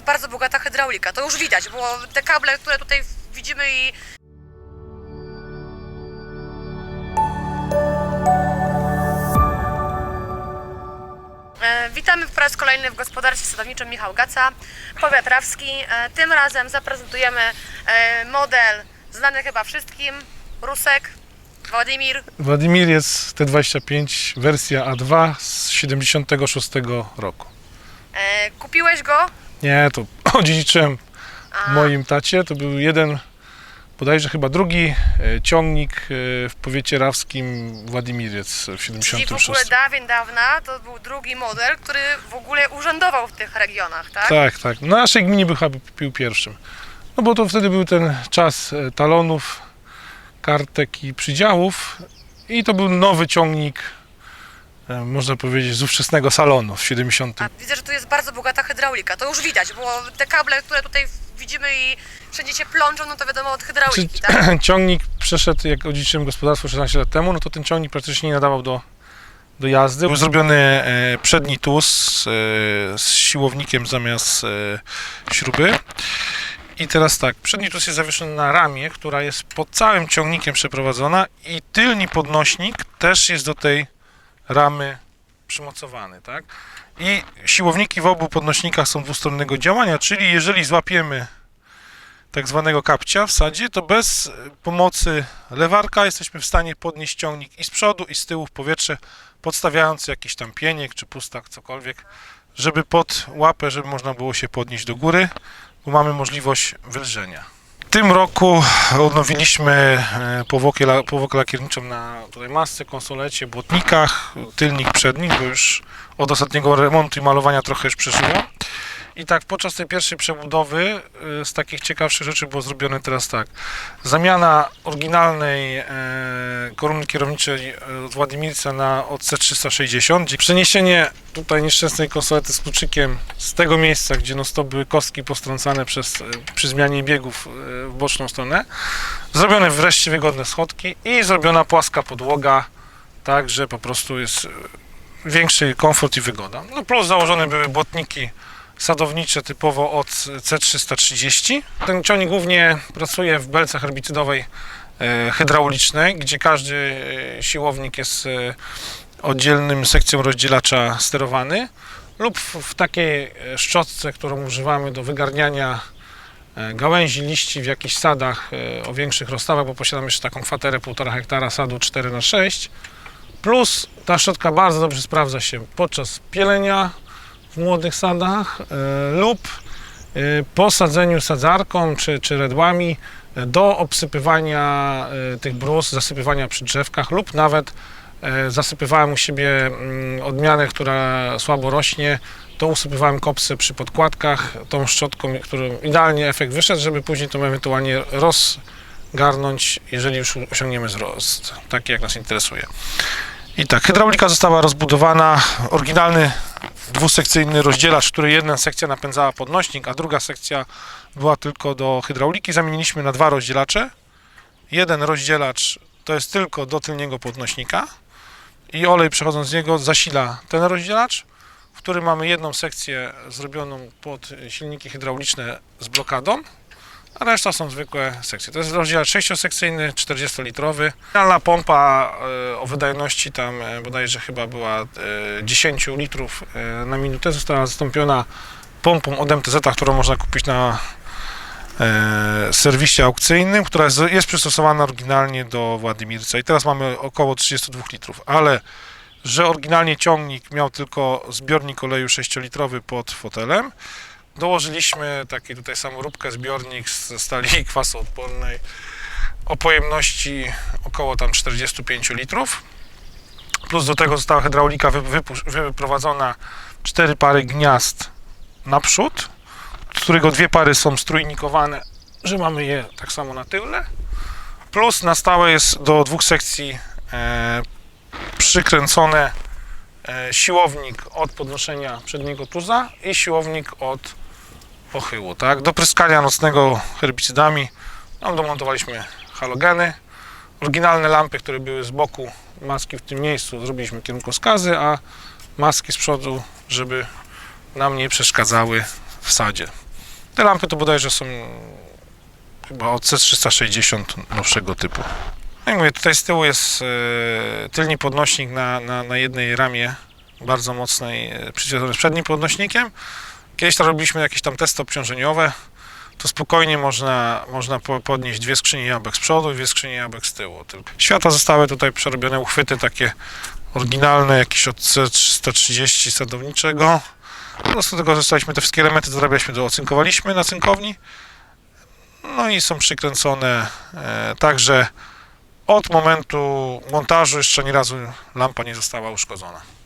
jest bardzo bogata hydraulika. To już widać, bo te kable, które tutaj widzimy i E, Witamy po raz kolejny w gospodarstwie sadowniczym Michał Gaca, powiat rawski. E, Tym razem zaprezentujemy e, model znany chyba wszystkim, Rusek, Władimir. Władimir jest T25 wersja A2 z 76 roku. Kupiłeś go? Nie, to odziedziczyłem w moim tacie. To był jeden, bodajże chyba drugi e, ciągnik e, w powiecie rawskim Władimiriec w Czyli w 76. ogóle dawien dawna to był drugi model, który w ogóle urzędował w tych regionach, tak? Tak, tak. W naszej gminie był chyba pił pierwszym. No bo to wtedy był ten czas e, talonów, kartek i przydziałów i to był nowy ciągnik, można powiedzieć, z ówczesnego salonu w 70. A widzę, że tu jest bardzo bogata hydraulika. To już widać, bo te kable, które tutaj widzimy i wszędzie się plączą, no to wiadomo od hydrauliki, tak? ciągnik przeszedł, jak odziedziczyłem gospodarstwo 16 lat temu, no to ten ciągnik praktycznie nie nadawał do, do jazdy. Był zrobiony e, przedni tus e, z siłownikiem zamiast e, śruby. I teraz tak, przedni tus jest zawieszony na ramie, która jest pod całym ciągnikiem przeprowadzona i tylni podnośnik też jest do tej ramy przymocowany, tak? I siłowniki w obu podnośnikach są dwustronnego działania, czyli jeżeli złapiemy tak zwanego kapcia w sadzie, to bez pomocy lewarka jesteśmy w stanie podnieść ciągnik i z przodu, i z tyłu w powietrze, podstawiając jakiś tam pieniek czy pustak, cokolwiek, żeby pod łapę, żeby można było się podnieść do góry, bo mamy możliwość wylżenia. W tym roku odnowiliśmy e, powłokę, powłokę lakierniczą na tutaj masce, konsolecie, błotnikach, tylnik, przednik, bo już od ostatniego remontu i malowania trochę już przeżyło. I tak podczas tej pierwszej przebudowy y, z takich ciekawszych rzeczy było zrobione teraz tak. Zamiana oryginalnej e, kolumny kierowniczej e, od Władimirca na OC360. gdzie Przeniesienie tutaj nieszczęsnej konsolety z kluczykiem z tego miejsca, gdzie no stop były kostki postrącane przez, e, przy zmianie biegów w boczną stronę. Zrobione wreszcie wygodne schodki i zrobiona płaska podłoga, tak, że po prostu jest większy komfort i wygoda. No plus założone były błotniki sadownicze typowo od C330. Ten ciągnik głównie pracuje w belce herbicydowej e, hydraulicznej, gdzie każdy e, siłownik jest e, oddzielnym sekcją rozdzielacza sterowany lub w, takiej szczotce, którą używamy do wygarniania gałęzi, liści w jakichś sadach o większych rozstawach, bo posiadamy jeszcze taką kwaterę 1,5 hektara sadu 4 na 6 Plus ta szczotka bardzo dobrze sprawdza się podczas pielenia w młodych sadach e, lub e, po sadzeniu sadzarką czy, czy redłami e, do obsypywania tych brus, zasypywania przy drzewkach lub nawet zasypywałem u siebie mm, odmianę, która słabo rośnie, to usypywałem kopsy przy podkładkach tą szczotką, którą idealnie efekt wyszedł, żeby później to ewentualnie rozgarnąć, jeżeli już osiągniemy wzrost, taki jak nas interesuje. I tak, hydraulika została rozbudowana. Oryginalny dwusekcyjny rozdzielacz, który jedna sekcja napędzała podnośnik, a druga sekcja była tylko do hydrauliki. Zamieniliśmy na dwa rozdzielacze. Jeden rozdzielacz to jest tylko do tylniego podnośnika i olej przechodząc z niego zasila ten rozdzielacz, w którym mamy jedną sekcję zrobioną pod silniki hydrauliczne z blokadą, a reszta są zwykłe sekcje. To jest rozdział 6-sekcyjny, 40-litrowy. Realna pompa e, o wydajności tam e, bodajże chyba była e, 10 litrów e, na minutę została zastąpiona pompą od MTZ, którą można kupić na serwisie aukcyjnym, która jest przystosowana oryginalnie do Władimirca i teraz mamy około 32 litrów, ale że oryginalnie ciągnik miał tylko zbiornik oleju 6-litrowy pod fotelem, Dołożyliśmy taki tutaj samoróbkę, zbiornik ze stali kwasoodpornej o pojemności około tam 45 litrów. Plus do tego została hydraulika wyprowadzona cztery pary gniazd naprzód, z którego dwie pary są strójnikowane, że mamy je tak samo na tyle. Plus na stałe jest do dwóch sekcji e, przykręcone e, siłownik od podnoszenia przedniego tuza i siłownik od pochyłu, tak? Do pryskania nocnego herbicydami tam domontowaliśmy halogeny. Oryginalne lampy, które były z boku maski w tym miejscu, zrobiliśmy kierunkowskazy, a maski z przodu, żeby nam nie przeszkadzały w sadzie. Te lampy to bodajże są chyba od C360 nowszego typu. Jak mówię, tutaj z tyłu jest e, tylny podnośnik na, na, na jednej ramie bardzo mocnej, e, przyciągnięty z przednim podnośnikiem. Kiedyś tam robiliśmy jakieś tam testy obciążeniowe, to spokojnie można, można po- podnieść dwie skrzynie jabłek z przodu i dwie skrzynie jabłek z tyłu. Tylko. Światła zostały tutaj przerobione uchwyty takie oryginalne, jakieś od C330 sadowniczego. Po prostu tylko zostaliśmy te wszystkie elementy, dorabialiśmy, docynkowaliśmy na cynkowni. No i są przykręcone e, od momentu montażu jeszcze ani razu lampa nie została uszkodzona.